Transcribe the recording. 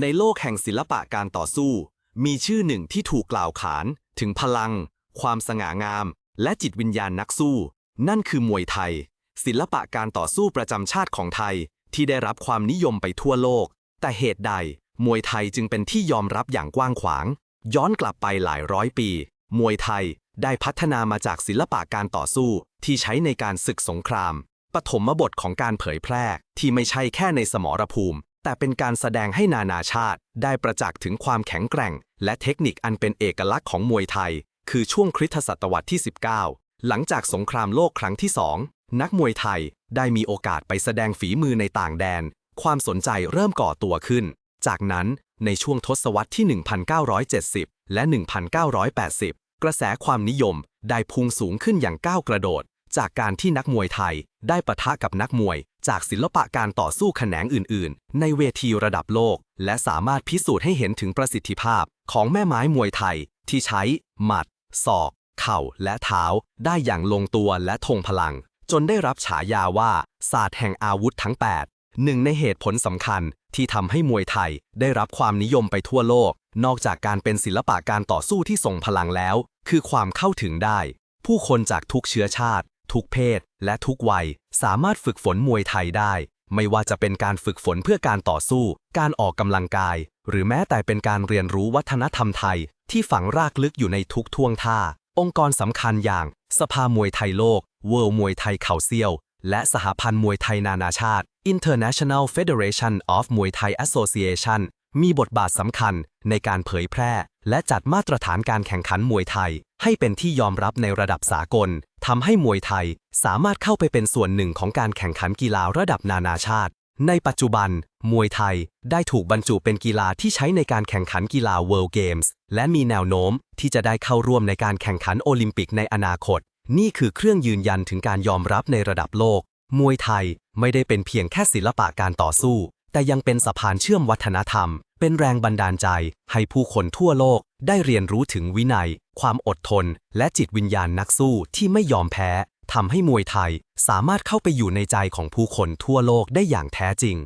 ในโลกแห่งศิลปะการต่อสู้ มีชื่อหนึ่งที่ถูกกล่าวขาน ถึงพลัง ความสง่างาม และจิตวิญญาณนักสู้ นั่นคือมวยไทย ศิลปะการต่อสู้ประจำชาติของไทย ที่ได้รับความนิยมไปทั่วโลก แต่เหตุใด มวยไทยจึงเป็นที่ยอมรับอย่างกว้างขวาง ย้อนกลับไปหลายร้อยปี มวยไทยได้พัฒนามาจากศิลปะการต่อสู้ที่ใช้ในการศึกสงครามปฐมบทของการเผยแพร่ที่ไม่ใช่แค่ในสมรภูมิ แต่เป็นการแสดงให้นานาชาติได้ประจักษ์ถึงความแข็งแกร่ง และเทคนิคอันเป็นเอกลักษณ์ของมวยไทย คือช่วงคริสตศตวรรษที่ 19 หลังจากสงครามโลกครั้งที่สองนักมวยไทยได้มีโอกาสไปแสดงฝีมือในต่างแดน ความสนใจเริ่มก่อตัวขึ้น จากนั้นในช่วงทศวรรษที่ 1970 และ 1980 กระแสความนิยมได้พุ่งสูงขึ้นอย่างก้าวกระโดด จากการที่นักมวยไทยได้ปะทะกับนักมวย จากศิลปะการต่อสู้แขนงอื่น ๆ ในเวทีระดับโลก และสามารถพิสูจน์ให้เห็นถึงประสิทธิภาพของแม่ไม้มวยไทย ที่ใช้ หมัด ศอก เข่า และเท้า ได้อย่างลงตัวและทงพลัง จนได้รับฉายาว่า ศาสตร์แห่งอาวุธทั้ง 8 หนึ่งในเหตุผลสำคัญที่ทำให้มวยไทยได้รับความนิยมไปทั่วโลก นอกจากการเป็นศิลปะการต่อสู้ที่ทรงพลังแล้ว คือความเข้าถึงได้ ผู้คนจากทุกเชื้อชาติ ทุกเพศและทุกวัย สามารถฝึกฝนมวยไทยได้ ไม่ว่าจะเป็นการฝึกฝนเพื่อการต่อสู้ การออกกำลังกาย หรือแม้แต่เป็นการเรียนรู้วัฒนธรรมไทย ที่ฝังรากลึกอยู่ในทุกท่วงท่า องค์กรสำคัญอย่าง สภามวยไทยโลก World มวยไทยเข่าเซียว และสหพันธ์มวยไทยนานาชาติ International Federation of Muay Thai Association มีบทบาทสำคัญในการเผยแพร่ และจัดมาตรฐานการแข่งขันมวยไทย ให้เป็นที่ยอมรับในระดับสากล ทำให้มวยไทยสามารถเข้าไปเป็นส่วนหนึ่งของการแข่งขันกีฬาระดับนานาชาติ ในปัจจุบัน มวยไทยได้ถูกบรรจุเป็นกีฬาที่ใช้ในการแข่งขันกีฬา World Games และมีแนวโน้มที่จะได้เข้าร่วมในการแข่งขันโอลิมปิกในอนาคต นี่คือเครื่องยืนยันถึงการยอมรับในระดับโลก มวยไทยไม่ได้เป็นเพียงแค่ศิลปะการต่อสู้ แต่ยังเป็นสะพานเชื่อมวัฒนธรรม เป็นแรงบันดาลใจ ให้ผู้คนทั่วโลกได้เรียนรู้ถึงวินัย ความอดทน และจิตวิญญาณนักสู้ที่ไม่ยอมแพ้ทำให้มวยไทยสามารถเข้าไปอยู่ในใจของผู้คนทั่วโลกได้อย่างแท้จริง